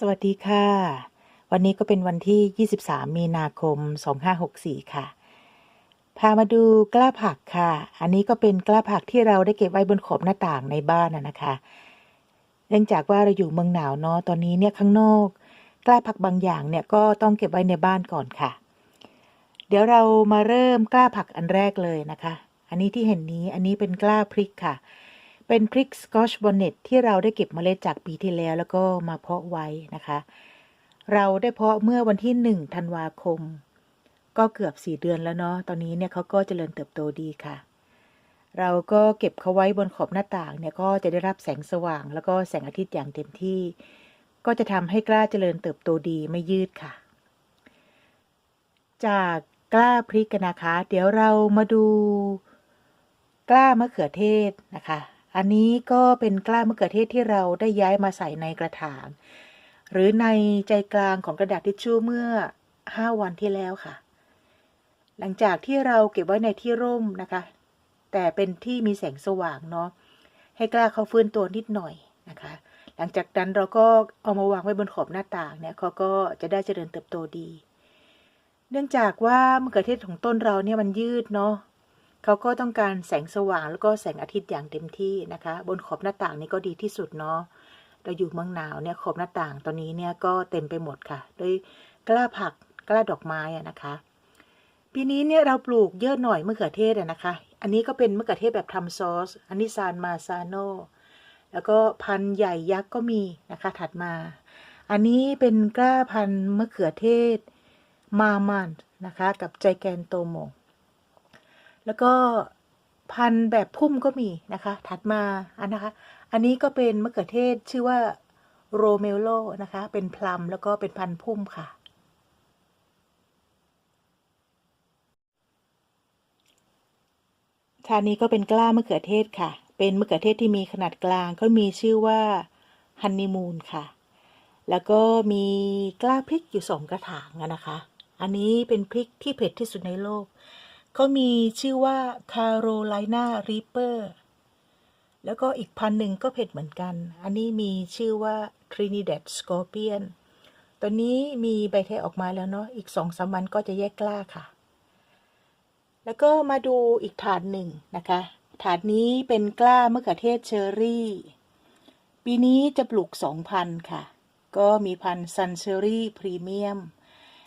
สวัสดีค่ะ วันนี้ก็เป็นวันที่ 23 มีนาคม 2564 ค่ะ พามาดูกล้าผักค่ะ อันนี้ก็เป็นกล้าผักที่เราได้เก็บไว้บนขอบหน้าต่างในบ้านนะนะคะ เนื่องจากว่าเราอยู่เมืองหนาวเนาะ ตอนนี้เนี่ยข้างนอก กล้าผักบางอย่างเนี่ยก็ต้องเก็บไว้ในบ้านก่อนค่ะ เดี๋ยวเรามาเริ่มกล้าผักอันแรกเลยนะคะ อันนี้ที่เห็นนี้ อันนี้เป็นกล้าพริกค่ะ เป็นพริกสกอชบอนเน็ตที่เราได้เก็บเมล็ดจากปีที่แล้วแล้วก็มาเพาะไว้นะคะ เราได้เพาะเมื่อวันที่หนึ่งธันวาคม ก็เกือบสี่เดือนแล้วเนาะตอนนี้เนี่ยเขาก็เจริญเติบโตดีค่ะ เราก็เก็บเขาไว้บนขอบหน้าต่างเนี่ยก็จะได้รับแสงสว่าง แล้วก็แสงอาทิตย์อย่างเต็มที่ ก็จะทำให้กล้าเจริญเติบโตดีไม่ยืดค่ะ จากกล้าพริกกันนะคะ เดี๋ยวเรามาดูกล้ามะเขือเทศนะคะ อันนี้ก็เป็นกล้ามะเขือเทศที่เราได้ย้ายมาใส่ในกระถาง หรือในใจกลางของกระดาษทิชชู่เมื่อ 5 วันที่แล้วค่ะ หลังจากที่เราเก็บไว้ในที่ร่มนะคะ แต่เป็นที่มีแสงสว่างเนาะให้กล้าเขาฟื้นตัวนิดหน่อยนะคะ หลังจากนั้นเราก็เอามาวางไว้บนขอบหน้าต่างเนี่ยเขาก็จะได้เจริญเติบโตดี เนื่องจากว่ามะเขือเทศของต้นเราเนี่ยมันยืดเนาะ เขาก็ต้องการแสงสว่างแล้วก็แสงอาทิตย์อย่างเต็มที่นะคะ บนขอบหน้าต่างนี่ก็ดีที่สุดเนาะเราอยู่เมืองหนาวเนี่ยขอบหน้าต่างตอนนี้เนี่ยก็เต็มไปหมดค่ะ ด้วยกล้าผักกล้าดอกไม้อะนะคะ ปีนี้เนี่ยเราปลูกเยอะหน่อยมะเขือเทศอะนะคะ อันนี้ก็เป็นมะเขือเทศแบบทำซอส อันนี้ซานมาซาโนแล้วก็พันธุ์ใหญ่ยักษ์ก็มีนะคะ ถัดมา อันนี้เป็นกล้าพันธุ์มะเขือเทศมามันนะคะ กับใจแกนโตโม แล้วก็พันธุ์แบบพุ่มก็มีนะคะ ถัดมาอันนะคะ อันนี้ก็เป็นมะเขือเทศชื่อว่าโรเมโลนะคะ เป็นพลัมแล้วก็เป็นพันธุ์พุ่มค่ะชานี้ก็เป็นกล้ามะเขือเทศค่ะ เป็นมะเขือเทศที่มีขนาดกลางก็มีชื่อว่าฮันนีมูนค่ะ แล้วก็มีกล้าพริกอยู่สองกระถางนะคะ อันนี้เป็นพริกที่เผ็ดที่สุดในโลก เขามีชื่อว่าคาโรไลนารีเปอร์แล้วก็อีกพันหนึ่งก็เผ็ดเหมือนกัน อันนี้มีชื่อว่าทรินิด a ดสกอร์เปียนตัวนี้มีใบเทออกมาแล้วเนาะ อีกสองสามวันก็จะแยกกล้าค่ะ แล้วก็มาดูอีกถาดหนึ่งนะคะ ถาดนี้เป็นกล้ามะเขือเทศเชอร์รี่ ปีนี้จะปลูกสองพันค่ะ ก็มีพันซันเชอรี่พรีเมียม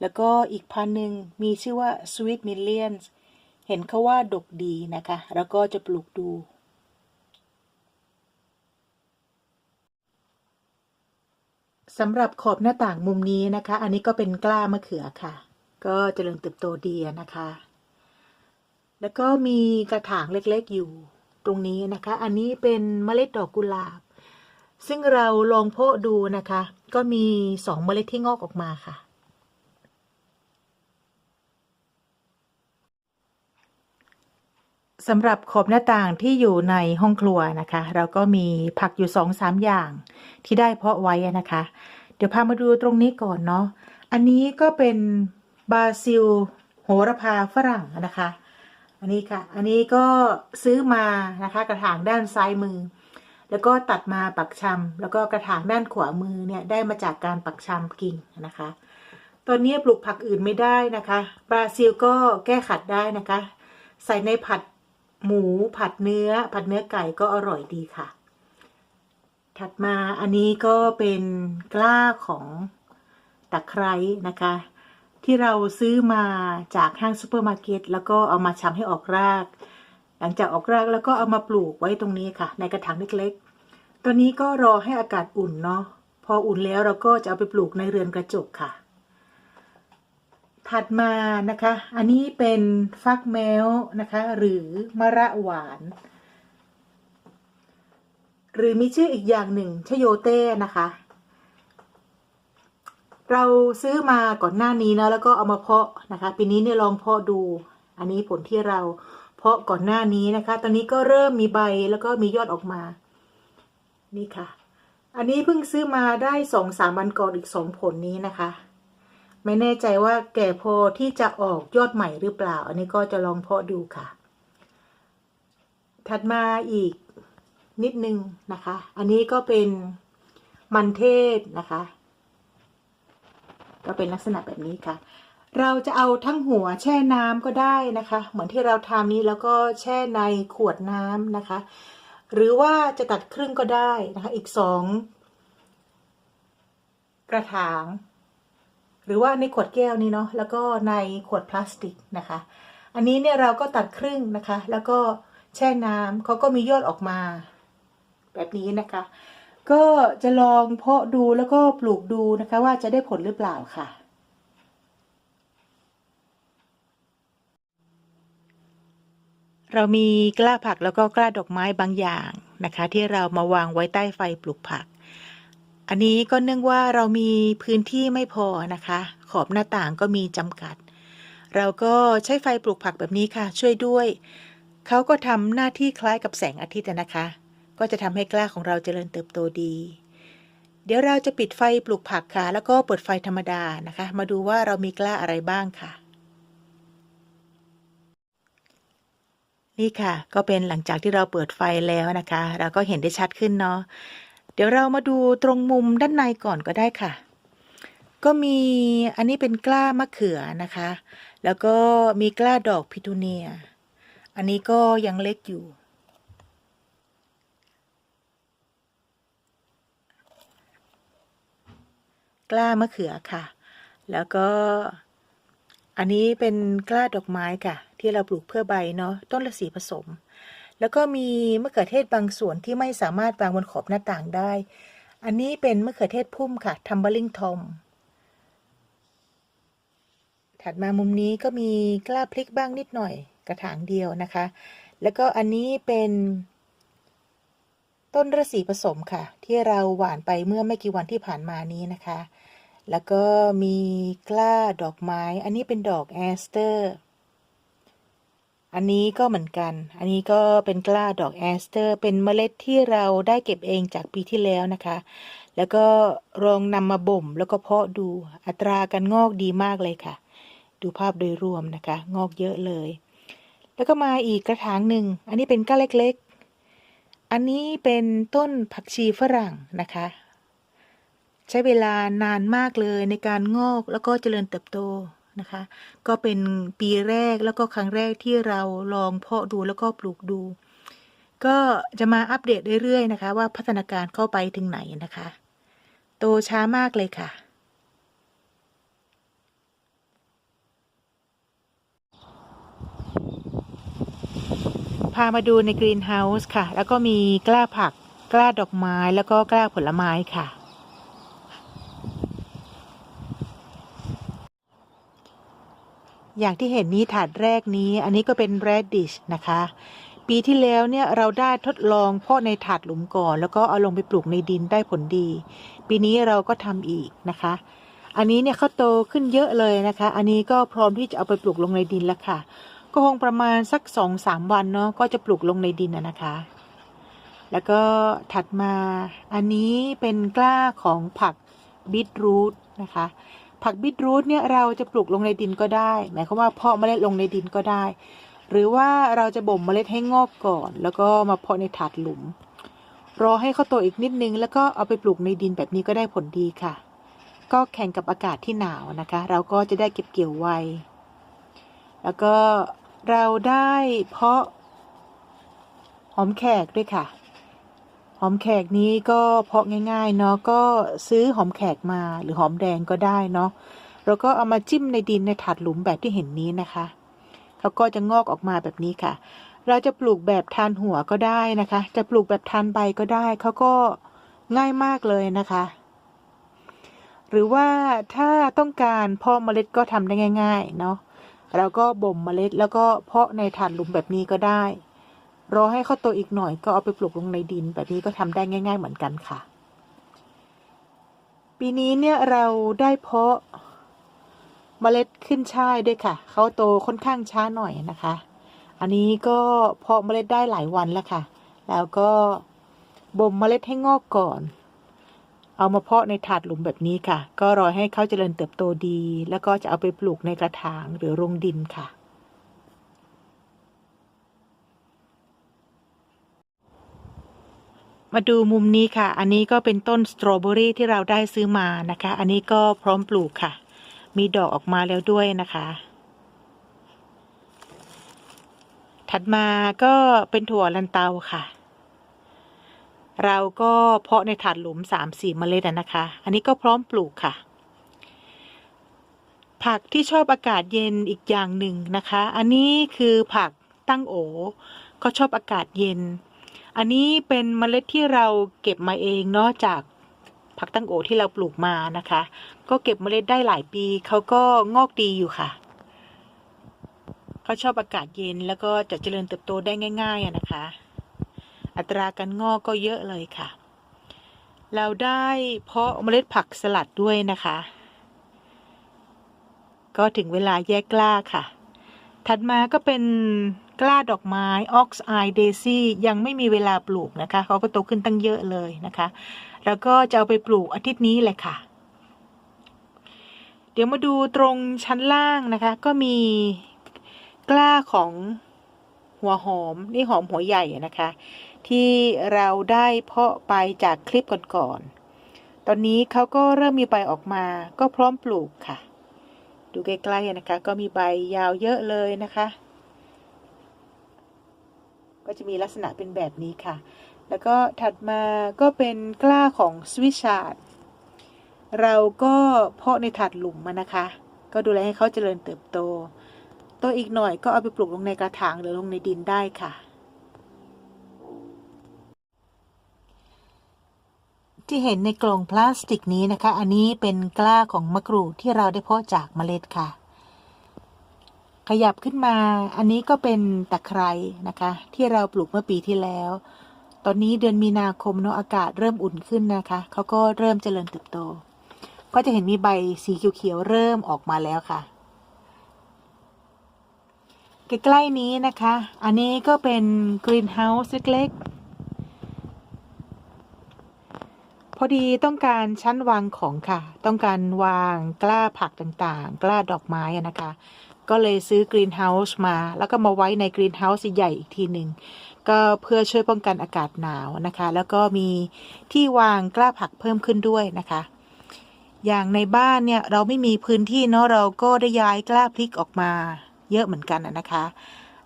แล้วก็อีกพันหนึ่งมีชื่อว่า Sweet Millions เเห็นเขาว่าดกดีนะคะ แล้วก็จะปลูกดู สำหรับขอบหน้าต่างมุมนี้นะคะ อันนี้ก็เป็นกล้ามะเขือค่ะ ก็เจริญเติบโตดีนะคะ แล้วก็มีกระถางเล็กๆอยู่ตรงนี้นะคะ อันนี้เป็นเมล็ดดอกกุหลาบ ซึ่งเราลองเพาะดูนะคะ ก็มีสองเมล็ดที่งอกออกมาค่ะ สำหรับขอบหน้าต่างที่อยู่ในห้องครัวนะคะ เราก็มีผักอยู่สองสามอย่าง ที่ได้เพาะไว้นะคะ เดี๋ยวพามาดูตรงนี้ก่อนเนาะอันนี้ก็เป็นบาซิลโหระพาฝรั่งนะคะ อันนี้ค่ะ อันนี้ก็ซื้อมานะคะกระถางด้านซ้ายมือ แล้วก็ตัดมาปักชำแล้วก็กระถางด้านขวามือเนี่ยได้มาจากการปักชำกิ่งนะคะ ตอนนี้ปลูกผักอื่นไม่ได้นะคะบราซิลก็แก้ขัดได้นะคะ ใส่ในผัด หมูผัดเนื้อ ผัดเนื้อไก่ก็อร่อยดีค่ะ ถัดมาอันนี้ก็เป็นกล้าของตะไคร้นะคะ ที่เราซื้อมาจากห้างซูเปอร์มาร์เก็ตแล้วก็เอามาชำให้ออกราก หลังจากออกรากแล้วก็เอามาปลูกไว้ตรงนี้ค่ะ ในกระถางเล็กๆตัวนี้ก็รอให้อากาศอุ่นเนาะพออุ่นแล้วเราก็จะเอาไปปลูกในเรือนกระจกค่ะ ถัดมานะคะ อันนี้เป็นฟักแมวนะคะ หรือมะระหวาน หรือมีชื่ออีกอย่างหนึ่งชโยเต้นะคะ เราซื้อมาก่อนหน้านี้นะแล้วก็เอามาเพาะนะคะ ปีนี้เนี่ยลองเพาะดู อันนี้ผลที่เราเพาะก่อนหน้านี้นะคะ ตอนนี้ก็เริ่มมีใบแล้วก็มียอดออกมา นี่ค่ะ อันนี้เพิ่งซื้อมาได้สองสามวันก่อนอีกสองผลนี้นะคะ ไม่แน่ใจว่าแก่พอที่จะออกยอดใหม่หรือเปล่า อันนี้ก็จะลองเพาะดูค่ะ ถัดมาอีกนิดนึงนะคะ อันนี้ก็เป็นมันเทศนะคะ ก็เป็นลักษณะแบบนี้ค่ะ เราจะเอาทั้งหัวแช่น้ำก็ได้นะคะ เหมือนที่เราทำนี้แล้วก็แช่ในขวดน้ำนะคะ หรือว่าจะตัดครึ่งก็ได้นะคะ อีกสองกระถาง หรือว่าในขวดแก้วนี้เนาะแล้วก็ในขวดพลาสติกนะคะ อันนี้เนี่ยเราก็ตัดครึ่งนะคะ แล้วก็แช่น้ำเขาก็มียอดออกมา แบบนี้นะคะ ก็จะลองเพาะดูแล้วก็ปลูกดูนะคะ ว่าจะได้ผลหรือเปล่าค่ะเรามีกล้าผักแล้วก็กล้าดอกไม้บางอย่างนะคะ ที่เรามาวางไว้ใต้ไฟปลูกผัก อันนี้ก็เนื่องว่าเรามีพื้นที่ไม่พอนะคะ ขอบหน้าต่างก็มีจำกัด เราก็ใช้ไฟปลูกผักแบบนี้ค่ะ ช่วยด้วย เขาก็ทำหน้าที่คล้ายกับแสงอาทิตย์นะคะ ก็จะทำให้กล้าของเราเจริญเติบโตดี เดี๋ยวเราจะปิดไฟปลูกผักค่ะ แล้วก็เปิดไฟธรรมดานะคะ มาดูว่าเรามีกล้าอะไรบ้างค่ะ นี่ค่ะ ก็เป็นหลังจากที่เราเปิดไฟแล้วนะคะ เราก็เห็นได้ชัดขึ้นเนาะ เดี๋ยวเรามาดูตรงมุมด้านในก่อนก็ได้ค่ะ ก็มีอันนี้เป็นกล้ามะเขือนะคะ แล้วก็มีกล้าดอกพิทูเนีย อันนี้ก็ยังเล็กอยู่ กล้ามะเขือค่ะ แล้วก็อันนี้เป็นกล้าดอกไม้ค่ะ ที่เราปลูกเพื่อใบเนาะต้นละสีผสม แล้วก็มีมะเขือเทศบางส่วนที่ไม่สามารถวางบนขอบหน้าต่างได้ อันนี้เป็นมะเขือเทศพุ่มค่ะทัมเบอร์ลิงทอม ถัดมามุมนี้ก็มีกล้าพลิกบ้างนิดหน่อยกระถางเดียวนะคะ แล้วก็อันนี้เป็นต้นระสีผสมค่ะ ที่เราหว่านไปเมื่อไม่กี่วันที่ผ่านมานี้นะคะ แล้วก็มีกล้าดอกไม้ อันนี้เป็นดอกแอสเตอร์ อันนี้ก็เหมือนกัน อันนี้ก็เป็นกล้าดอกแอสเตอร์ เป็นเมล็ดที่เราได้เก็บเองจากปีที่แล้วนะคะ แล้วก็ลองนำมาบ่ม แล้วก็เพาะดู อัตราการงอกดีมากเลยค่ะ ดูภาพโดยรวมนะคะ งอกเยอะเลย แล้วก็มาอีกกระถางหนึ่ง อันนี้เป็นก้าเล็กๆ อันนี้เป็นต้นผักชีฝรั่งนะคะ ใช้เวลานานมากเลยในการงอกแล้วก็เจริญเติบโต นะคะ ก็เป็นปีแรกแล้วก็ครั้งแรกที่เราลองเพาะดูแล้วก็ปลูกดู ก็จะมาอัปเดตเรื่อยๆนะคะ ว่าพัฒนาการเข้าไปถึงไหนนะคะ โตช้ามากเลยค่ะพามาดูในกรีนเฮาส์ค่ะ แล้วก็มีกล้าผัก กล้าดอกไม้ แล้วก็กล้าผลไม้ค่ะ อย่างที่เห็นนี้ถาดแรกนี้ อันนี้ก็เป็น radish นะคะ ปีที่แล้วเนี่ยเราได้ทดลองเพาะในถาดหลุมก่อน แล้วก็เอาลงไปปลูกในดินได้ผลดี ปีนี้เราก็ทำอีกนะคะ อันนี้เนี่ยเขาโตขึ้นเยอะเลยนะคะ อันนี้ก็พร้อมที่จะเอาไปปลูกลงในดินแล้วค่ะ ก็คงประมาณสักสองสามวันเนาะก็จะปลูกลงในดินนะคะ แล้วก็ถัดมาอันนี้เป็นกล้าของผักบีทรูทนะคะ ผักบีทรูทเนี่ยเราจะปลูกลงในดินก็ได้ หมายความว่าเพาะเมล็ดลงในดินก็ได้ หรือว่าเราจะบ่มเมล็ดให้งอกก่อน แล้วก็มาเพาะในถาดหลุม รอให้เขาโตอีกนิดนึง แล้วก็เอาไปปลูกในดินแบบนี้ก็ได้ผลดีค่ะ ก็แข่งกับอากาศที่หนาวนะคะ เราก็จะได้เก็บเกี่ยวไว แล้วก็เราได้เพาะหอมแขกด้วยค่ะ หอมแขกนี้ก็เพาะง่ายๆเนาะก็ซื้อหอมแขกมาหรือหอมแดงก็ได้เนาะแล้วก็เอามาจิ้มในดินในถาดหลุมแบบที่เห็นนี้นะคะเขาก็จะงอกออกมาแบบนี้ค่ะ เราจะปลูกแบบทานหัวก็ได้นะคะ จะปลูกแบบทานใบก็ได้เขาก็ง่ายมากเลยนะคะ หรือว่าถ้าต้องการเพาะเมล็ดก็ทำได้ง่าย ๆ เนาะเราก็บ่มเมล็ดแล้วก็เพาะในถาดหลุมแบบนี้ก็ได้ รอให้เขาโตอีกหน่อยก็เอาไปปลูกลงในดิน แบบนี้ก็ทำได้ง่าย ๆ เหมือนกันค่ะ ปีนี้เนี่ยเราได้เพาะเมล็ดขึ้นช่ายด้วยค่ะ เขาโตค่อนข้างช้าหน่อยนะคะ อันนี้ก็เพาะเมล็ดได้หลายวันแล้วค่ะ แล้วก็บ่มเมล็ดให้งอกก่อน เอามาเพาะในถาดหลุมแบบนี้ค่ะ ก็รอให้เขาเจริญเติบโตดี แล้วก็จะเอาไปปลูกในกระถางหรือโรงดินค่ะ มาดูมุมนี้ค่ะ อันนี้ก็เป็นต้นสตรอเบอรี่ที่เราได้ซื้อมานะคะ อันนี้ก็พร้อมปลูกค่ะ มีดอกออกมาแล้วด้วยนะคะ ถัดมาก็เป็นถั่วลันเตาค่ะ เราก็เพาะในถาดหลุมสามสี่เมล็ดนะคะ อันนี้ก็พร้อมปลูกค่ะ ผักที่ชอบอากาศเย็นอีกอย่างหนึ่งนะคะ อันนี้คือผักตั้งโอ ก็ชอบอากาศเย็น อันนี้เป็นเมล็ดที่เราเก็บมาเองเนาะจากผักตั้งโอที่เราปลูกมานะคะ ก็เก็บเมล็ดได้หลายปีเขาก็งอกดีอยู่ค่ะเขาชอบอากาศเย็นแล้วก็จะเจริญเติบโตได้ง่ายๆนะคะ อัตราการงอกก็เยอะเลยค่ะ เราได้เพาะเมล็ดผักสลัดด้วยนะคะ ก็ถึงเวลาแยกกล้าค่ะ ถัดมาก็เป็นกล้าดอกไม้ Ox Eye Daisy ยังไม่มีเวลาปลูกนะคะเขาก็โตขึ้นตั้งเยอะเลยนะคะ แล้วก็จะเอาไปปลูกอาทิตย์นี้เลยค่ะ เดี๋ยวมาดูตรงชั้นล่างนะคะ ก็มีกล้าของหัวหอม นี่หอมหัวใหญ่นะคะ ที่เราได้เพาะไปจากคลิปก่อนๆตอนนี้เขาก็เริ่มมีใบออกมา ก็พร้อมปลูกค่ะ ดูใกล้ๆนะคะ ก็มีใบยาวเยอะเลยนะคะ ก็จะมีลักษณะเป็นแบบนี้ค่ะ แล้วก็ถัดมาก็เป็นกล้าของสวิชาร์ดเราก็เพาะในถาดหลุมมานะคะ ก็ดูแลให้เขาเจริญเติบโต โตอีกหน่อยก็เอาไปปลูกลงในกระถางหรือลงในดินได้ค่ะ ที่เห็นในกล่องพลาสติกนี้นะคะ อันนี้เป็นกล้าของมะกรูดที่เราได้เพาะจากเมล็ดค่ะ ขยับขึ้นมา อันนี้ก็เป็นตะไคร้นะคะ ที่เราปลูกเมื่อปีที่แล้ว ตอนนี้เดือนมีนาคมเนาะอากาศเริ่มอุ่นขึ้นนะคะเขาก็เริ่มเจริญเติบโต ก็จะเห็นมีใบสีเขียวๆเริ่มออกมาแล้วค่ะใกล้ๆนี้นะคะ อันนี้ก็เป็นกรีนเฮาส์เล็กๆ พอดีต้องการชั้นวางของค่ะ ต้องการวางกล้าผักต่างๆ กล้าดอกไม้นะคะ ก็เลยซื้อกรีนเฮาส์มา แล้วก็มาไว้ในกรีนเฮาส์ใหญ่อีกทีหนึ่งก็เพื่อช่วยป้องกันอากาศหนาวนะคะ แล้วก็มีที่วางกล้าผักเพิ่มขึ้นด้วยนะคะ อย่างในบ้านเนี่ยเราไม่มีพื้นที่เนาะเราก็ได้ย้ายกล้าพริกออกมา เยอะเหมือนกันนะคะ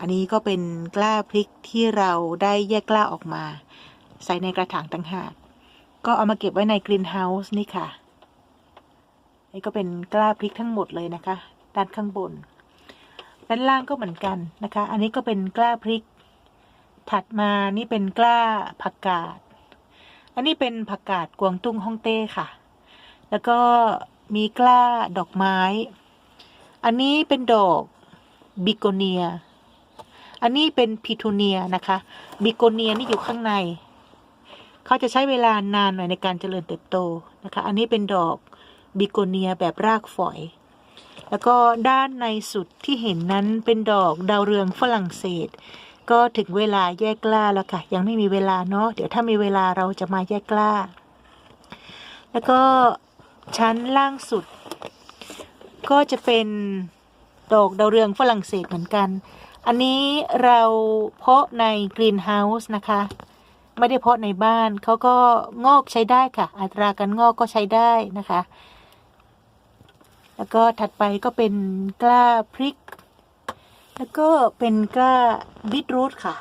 อันนี้ก็เป็นกล้าพริกที่เราได้แยกกล้าออกมา ใส่ในกระถางต่างหาก ก็เอามาเก็บไว้ในกรีนเฮาส์นี่ค่ะ นี่ก็เป็นกล้าพริกทั้งหมดเลยนะคะ ด้านข้างบน ด้านล่างก็เหมือนกันนะคะ อันนี้ก็เป็นกล้าพริก ถัดมานี่เป็นกล้าผักกาด อันนี้เป็นผักกาดกวางตุ้งฮ่องเต้ค่ะ แล้วก็มีกล้าดอกไม้ อันนี้เป็นดอกบิโกเนีย อันนี้เป็นพิทูเนียนะคะ บิโกเนียนี่อยู่ข้างใน เขาจะใช้เวลานานหน่อยในการเจริญเติบโตนะคะ อันนี้เป็นดอกบิโกเนียแบบรากฝอย แล้วก็ด้านในสุดที่เห็นนั้นเป็นดอกดาวเรืองฝรั่งเศส ก็ถึงเวลาแยกกล้าแล้วค่ะ ยังไม่มีเวลาเนาะ เดี๋ยวถ้ามีเวลาเราจะมาแยกกล้า แล้วก็ชั้นล่างสุด ก็จะเป็นดอกดาวเรืองฝรั่งเศสเหมือนกัน อันนี้เราเพาะในกรีนเฮาส์นะคะ ไม่ได้เพาะในบ้านเขาก็งอกใช้ได้ค่ะ อัตราการงอกก็ใช้ได้นะคะ แล้วก็ถัดไปก็เป็นกล้าพริก แล้วก็เป็นกล้าบีทรูทค่ะ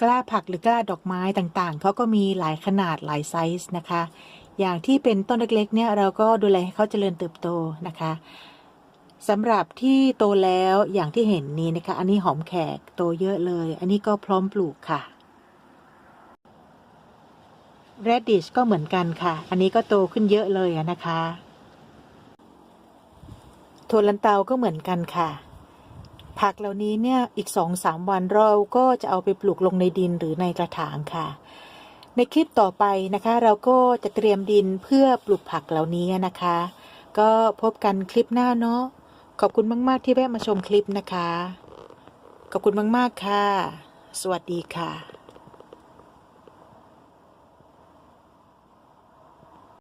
กล้าผักหรือกล้าดอกไม้ต่างๆ เขาก็มีหลายขนาดหลายไซส์นะคะ อย่างที่เป็นต้นเล็กๆ เนี่ยเราก็ดูแลให้เขาเจริญเติบโตนะคะ สำหรับที่โตแล้วอย่างที่เห็นนี้นะคะ อันนี้หอมแขกโตเยอะเลย อันนี้ก็พร้อมปลูกค่ะ radish ก็เหมือนกันค่ะ อันนี้ก็โตขึ้นเยอะเลยนะคะโทลันเตาก็เหมือนกันค่ะ ผักเหล่านี้เนี่ยอีกสองสามวันเราก็จะเอาไปปลูกลงในดินหรือในกระถางค่ะ ในคลิปต่อไปนะคะ เราก็จะเตรียมดินเพื่อปลูกผักเหล่านี้นะคะ ก็พบกันคลิปหน้าเนาะ ขอบคุณมาก ๆ ที่แวะมาชมคลิปนะคะ ขอบคุณมาก ๆ ค่ะ สวัสดีค่ะ